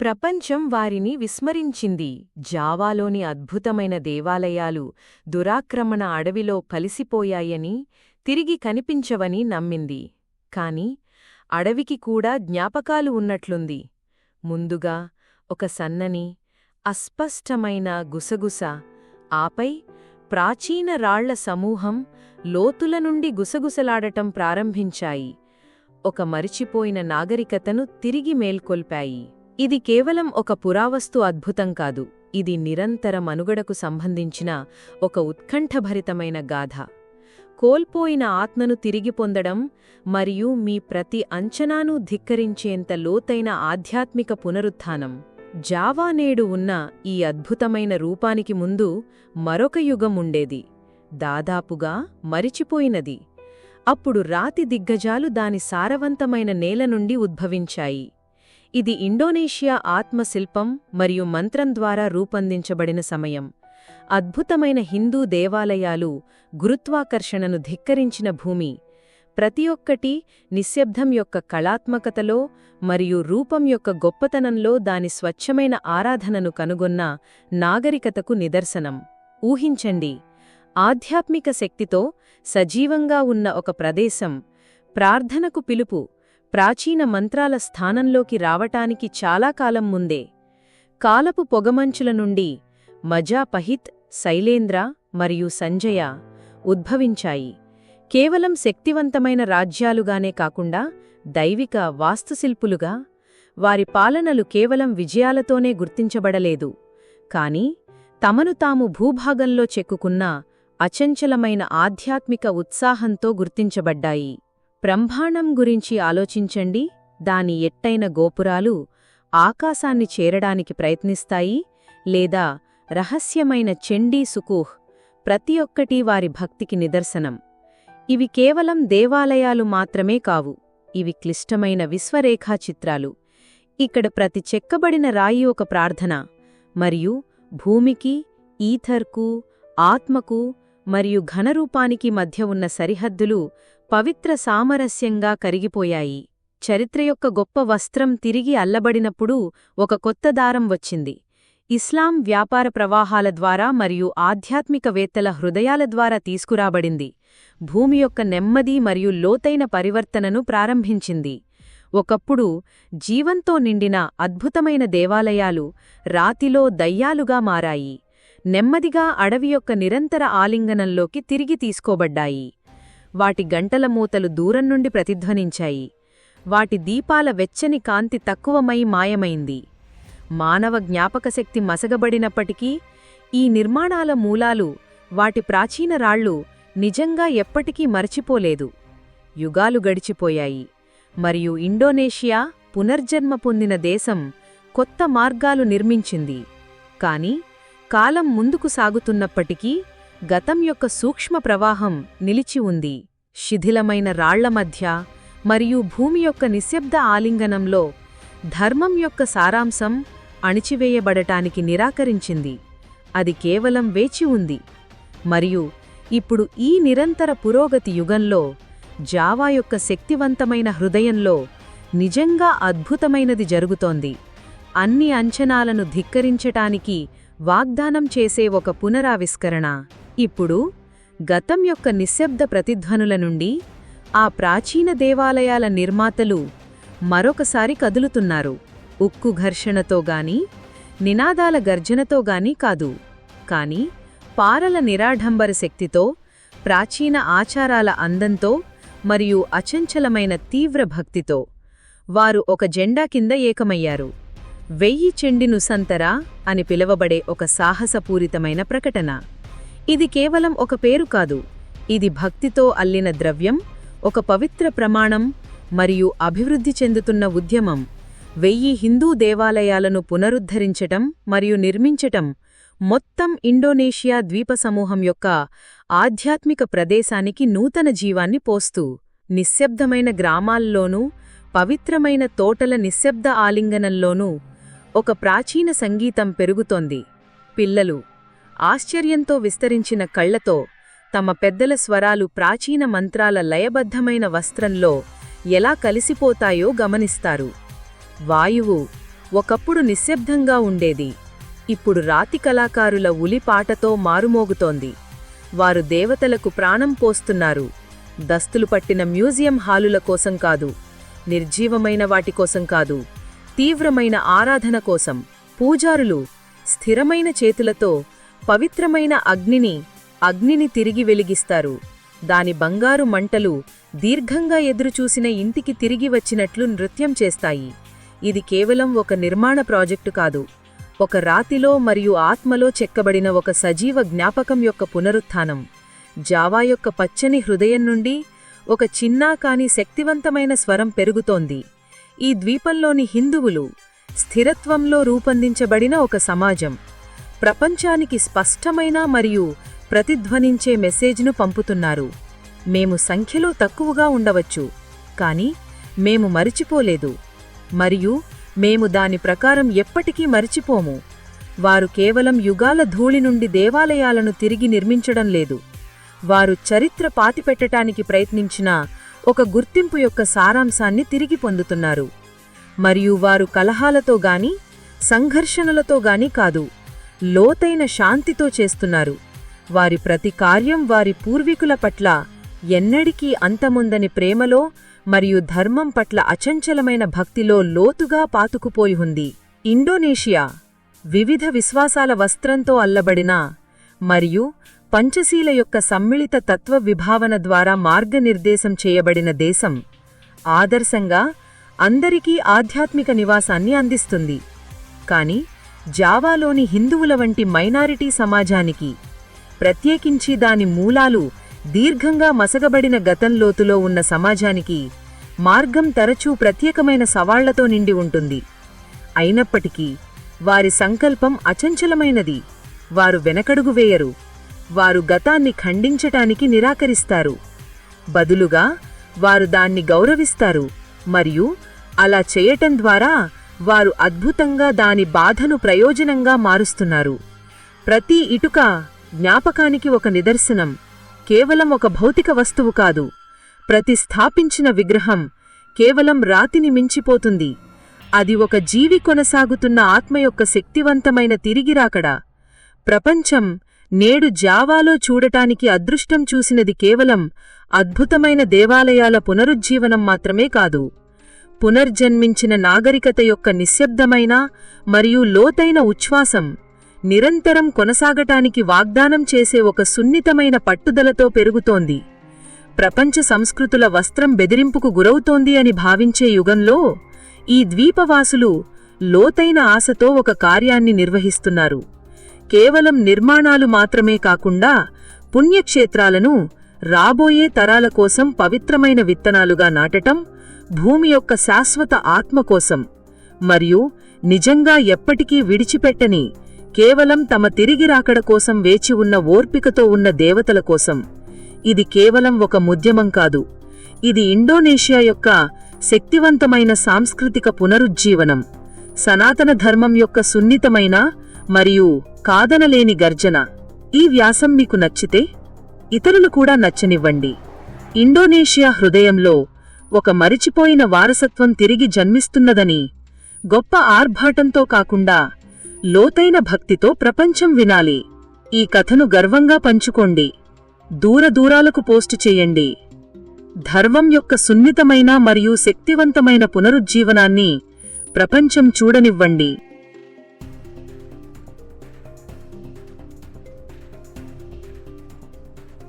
ప్రపంచం వారిని విస్మరించింది. జావాలోని అద్భుతమైన దేవాలయాలు దురాక్రమణ అడవిలో కలిసిపోయాయని తిరిగి కనిపించవని నమ్మింది. కాని అడవికి కూడా జ్ఞాపకాలు ఉన్నట్లుంది. ముందుగా ఒక సన్నని అస్పష్టమైన గుసగుస ఆపై ప్రాచీన రాళ్ళ సమూహం లోతుల నుండి గుసగుసలాడటం ప్రారంభించాయి. ఒక మరిచిపోయిన నాగరికతను తిరిగి మేల్కొల్పాయి. ఇది కేవలం ఒక పురావస్తు అద్భుతం కాదు ఇది నిరంతర మనుగడకు సంబంధించిన ఒక ఉత్కంఠభరితమైన గాథ. కోల్పోయిన ఆత్మను తిరిగి పొందడం మరియు మీ ప్రతి అంచనాను ధిక్కరించేంత లోతైన ఆధ్యాత్మిక పునరుత్థానం. జావా నేడు ఉన్న ఈ అద్భుతమైన రూపానికి ముందు మరొక యుగం ఉండేది. దాదాపుగా మరిచిపోయినది. అప్పుడు రాతి దిగ్గజాలు దాని సారవంతమైన నేల నుండి ఉద్భవించాయి. ఇది ఇండోనేషియా ఆత్మశిల్పం మరియు మంత్రం ద్వారా రూపొందించబడిన సమయం. అద్భుతమైన హిందూ దేవాలయాలు గురుత్వాకర్షణను ధిక్కరించిన భూమి. ప్రతి ఒక్కటి నిశ్శబ్దం యొక్క కళాత్మకతలో మరియు రూపం యొక్క గొప్పతనంలో దాని స్వచ్ఛమైన ఆరాధనను కనుగొన్న నాగరికతకు నిదర్శనం. ఊహించండి. ఆధ్యాత్మిక శక్తితో సజీవంగా ఉన్న ఒక ప్రదేశం. ప్రార్థనకు పిలుపు. ప్రాచీన మంత్రాల స్థానంలోకి రావటానికి చాలా కాలం ముందే కాలపు పొగమంచుల నుండి మజాపహిత్ శైలేంద్ర మరియు సంజయ ఉద్భవించాయి. కేవలం శక్తివంతమైన రాజ్యాలుగానే కాకుండా దైవిక వాస్తుశిల్పులుగా వారి పాలనలు కేవలం విజయాలతోనే గుర్తించబడలేదు. కాని తమను తాము భూభాగంలో చెక్కుకున్న అచంచలమైన ఆధ్యాత్మిక ఉత్సాహంతో గుర్తించబడ్డాయి. బ్రహ్మాండం గురించి ఆలోచించండి. దాని ఎట్టైన గోపురాలు ఆకాశాన్ని చేరడానికి ప్రయత్నిస్తాయి లేదా రహస్యమైన చెండీ సుకూహ్ ప్రతి ఒక్కటి వారి భక్తికి నిదర్శనం. ఇవి కేవలం దేవాలయాలు మాత్రమే కావు. ఇవి క్లిష్టమైన విశ్వరేఖాచిత్రాలు. ఇక్కడ ప్రతి చెక్కబడిన రాయి ఒక ప్రార్థన. మరియు భూమికి ఈథర్కు ఆత్మకు మరియు ఘనరూపానికి మధ్య ఉన్న సరిహద్దులు పవిత్ర సామరస్యంగా కరిగిపోయాయి. చరిత్ర యొక్క గొప్ప వస్త్రం తిరిగి అల్లబడినప్పుడు ఒక కొత్త దారం వచ్చింది. ఇస్లాం వ్యాపార ప్రవాహాల ద్వారా మరియు ఆధ్యాత్మికవేత్తల హృదయాల ద్వారా తీసుకురాబడింది. భూమి యొక్క నెమ్మది మరియు లోతైన పరివర్తనను ప్రారంభించింది. ఒకప్పుడు జీవంతో నిండిన అద్భుతమైన దేవాలయాలు రాతిలో దయ్యాలుగా మారాయి. నెమ్మదిగా అడవి యొక్క నిరంతర ఆలింగనంలోకి తిరిగి తీసుకోబడ్డాయి. వాటి గంటల మూతలు దూరం నుండి ప్రతిధ్వనించాయి. వాటి దీపాల వెచ్చని కాంతి తక్కువమై మాయమైంది. మానవ జ్ఞాపకశక్తి మసగబడినప్పటికీ ఈ నిర్మాణాల మూలాలు వాటి ప్రాచీన రాళ్ళు నిజంగా ఎప్పటికీ మరచిపోలేదు. యుగాలు గడిచిపోయాయి. మరియు ఇండోనేషియా పునర్జన్మ పొందిన దేశం కొత్త మార్గాలు నిర్మించింది. కానీ కాలం ముందుకు సాగుతున్నప్పటికీ గతం యొక్క సూక్ష్మ ప్రవాహం నిలిచి ఉంది. శిథిలమైన రాళ్ళ మధ్య మరియు భూమి యొక్క నిశ్శబ్ద ఆలింగనంలో ధర్మం యొక్క సారాంశం అణిచివేయబడటానికి నిరాకరించింది. అది కేవలం వేచి ఉంది. మరియు ఇప్పుడు ఈ నిరంతర పురోగతి యుగంలో జావా యొక్క శక్తివంతమైన హృదయంలో నిజంగా అద్భుతమైనది జరుగుతోంది. అన్ని అంచనాలను ధిక్కరించటానికి వాగ్దానం చేసే ఒక పునరావిష్కరణ. ఇప్పుడు గతం యొక్క నిశ్శబ్ద ప్రతిధ్వనుల నుండి ఆ ప్రాచీన దేవాలయాల నిర్మాతలు మరొకసారి కదులుతున్నారు. ఉక్కు ఘర్షణతో గాని నినాదాల గర్జనతో గాని కాదు. కాని పారల నిరాఢంబర శక్తితో ప్రాచీన ఆచారాల అందంతో మరియు అచంచలమైన తీవ్ర భక్తితో వారు ఒక జెండా కింద ఏకమయ్యారు. వెయ్యి చెండిను సంతరా అని పిలవబడే ఒక సాహసపూరితమైన ప్రకటన. ఇది కేవలం ఒక పేరు కాదు. ఇది భక్తితో అల్లిన ద్రవ్యం ఒక పవిత్ర ప్రమాణం మరియు అభివృద్ధి చెందుతున్న ఉద్యమం. వెయ్యి హిందూ దేవాలయాలను పునరుద్ధరించటం మరియు నిర్మించటం మొత్తం ఇండోనేషియా ద్వీపసమూహం యొక్క ఆధ్యాత్మిక ప్రదేశానికి నూతన జీవాన్ని పోస్తూ నిశ్శబ్దమైన గ్రామాల్లోనూ పవిత్రమైన తోటల నిశ్శబ్ద ఆలింగనంలోనూ ఒక ప్రాచీన సంగీతం పెరుగుతోంది. పిల్లలు ఆశ్చర్యంతో విస్తరించిన కళ్ళతో తమ పెద్దల స్వరాలు ప్రాచీన మంత్రాల లయబద్ధమైన వస్త్రంలో ఎలా కలిసిపోతాయో గమనిస్తారు. వాయువు ఒకప్పుడు నిశ్శబ్దంగా ఉండేది. ఇప్పుడు రాతి కళాకారుల ఉలిపాటతో మారుమోగుతోంది. వారు దేవతలకు ప్రాణం పోస్తున్నారు. దస్తులు పట్టిన మ్యూజియం హాలుల కోసం కాదు నిర్జీవమైన వాటి కోసం కాదు. తీవ్రమైన ఆరాధన కోసం పూజారులు స్థిరమైన చేతులతో పవిత్రమైన అగ్నిని అగ్నిని తిరిగి వెలిగిస్తారు. దాని బంగారు మంటలు దీర్ఘంగా ఎదురుచూసిన ఇంటికి తిరిగి వచ్చినట్లు నృత్యం చేస్తాయి. ఇది కేవలం ఒక నిర్మాణ ప్రాజెక్టు కాదు ఒక రాతిలో మరియు ఆత్మలో చెక్కబడిన ఒక సజీవ జ్ఞాపకం యొక్క పునరుత్థానం. జావా యొక్క పచ్చని హృదయం నుండి ఒక చిన్నా కాని శక్తివంతమైన స్వరం పెరుగుతోంది. ఈ ద్వీపంలోని హిందువులు స్థిరత్వంలో రూపొందించబడిన ఒక సమాజం. ప్రపంచానికి స్పష్టమైన మరియు ప్రతిధ్వనించే మెసేజ్ను పంపుతున్నారు. మేము సంఖ్యలో తక్కువగా ఉండవచ్చు కానీ మేము మరిచిపోలేదు. మరియు మేము దాని ప్రకారం ఎప్పటికీ మరిచిపోము. వారు కేవలం యుగాల ధూళి నుండి దేవాలయాలను తిరిగి నిర్మించడం లేదు. వారు చరిత్ర పాతిపెట్టటానికి ప్రయత్నించిన ఒక గుర్తింపు యొక్క సారాంశాన్ని తిరిగి పొందుతున్నారు. మరియు వారు కలహాలతో గాని సంఘర్షణలతో గాని కాదు లోతైన శాంతితో చేస్తున్నారు. వారి ప్రతి కార్యం వారి పూర్వీకుల పట్ల ఎన్నడికీ అంతముందని ప్రేమలో మరియు ధర్మం పట్ల అచంచలమైన భక్తిలో లోతుగా పాతుకుపోయి ఉంది. ఇండోనేషియా వివిధ విశ్వాసాల వస్త్రంతో అల్లబడిన మరియు పంచశీల యొక్క సమ్మిళిత తత్వ విభావన ద్వారా మార్గనిర్దేశం చేయబడిన దేశం ఆదర్శంగా అందరికీ ఆధ్యాత్మిక నివాసాన్ని అందిస్తుంది. కాని జావాలోని హిందువుల వంటి మైనారిటీ సమాజానికి ప్రత్యేకించి దాని మూలాలు దీర్ఘంగా మసగబడిన గతంలోతులో ఉన్న సమాజానికి మార్గం తరచూ ప్రత్యేకమైన సవాళ్ళతో నిండి ఉంటుంది. అయినప్పటికీ వారి సంకల్పం అచంచలమైనది. వారు వెనకడుగు వేయరు. వారు గతాన్ని ఖండించటానికి నిరాకరిస్తారు. బదులుగా వారు దాన్ని గౌరవిస్తారు మరియు అలా చేయటం ద్వారా వారు అద్భుతంగా దాని బాధను ప్రయోజనంగా మారుస్తున్నారు. ప్రతి ఇటుక జ్ఞాపకానికి ఒక నిదర్శనం కేవలం ఒక భౌతిక వస్తువు కాదు. ప్రతి స్థాపించిన విగ్రహం కేవలం రాతిని మించిపోతుంది. అది ఒక జీవి కొనసాగుతున్న ఆత్మ యొక్క శక్తివంతమైన తిరిగిరాకడా ప్రపంచం నేడు జావాలో చూడటానికి అదృష్టం చూసినది కేవలం అద్భుతమైన దేవాలయాల పునరుజ్జీవనం మాత్రమే కాదు. పునర్జన్మించిన నాగరికత యొక్క నిశ్శబ్దమైన మరియు లోతైన ఉచ్ఛ్వాసం నిరంతరం కొనసాగటానికి వాగ్దానం చేసే ఒక సున్నితమైన పట్టుదలతో పెరుగుతోంది. ప్రపంచ సంస్కృతుల వస్త్రం బెదిరింపుకు గురవుతోంది అని భావించే యుగంలో ఈ ద్వీపవాసులు లోతైన ఆశతో ఒక కార్యాన్ని నిర్వహిస్తున్నారు. కేవలం నిర్మాణాలు మాత్రమే కాకుండా పుణ్యక్షేత్రాలను రాబోయే తరాల కోసం పవిత్రమైన విత్తనాలుగా నాటటం భూమి యొక్క శాశ్వత ఆత్మ కోసం. మరియు నిజంగా ఎప్పటికీ విడిచిపెట్టని కేవలం తమ తిరిగి రాకడ కోసం వేచి ఉన్న ఓర్పికతో ఉన్న దేవతల కోసం. ఇది కేవలం ఒక ముద్యమం కాదు. ఇది ఇండోనేషియా యొక్క శక్తివంతమైన సాంస్కృతిక పునరుజ్జీవనం. సనాతన ధర్మం యొక్క సున్నితమైన మరియు కాదనలేని గర్జన. ఈ వ్యాసం మీకు నచ్చితే ఇతరులు కూడా నచ్చనివ్వండి. ఇండోనేషియా హృదయంలో ఒక మరిచిపోయిన వారసత్వం తిరిగి జన్మిస్తున్నదని గొప్ప ఆర్భాటంతో కాకుండా లోతైన భక్తితో ప్రపంచం వినాలి. ఈ కథను గర్వంగా పంచుకోండి. దూరదూరాలకు పోస్టు చేయండి. ధర్మం యొక్క సున్నితమైన మరియు శక్తివంతమైన పునరుజ్జీవనాన్ని ప్రపంచం చూడనివ్వండి.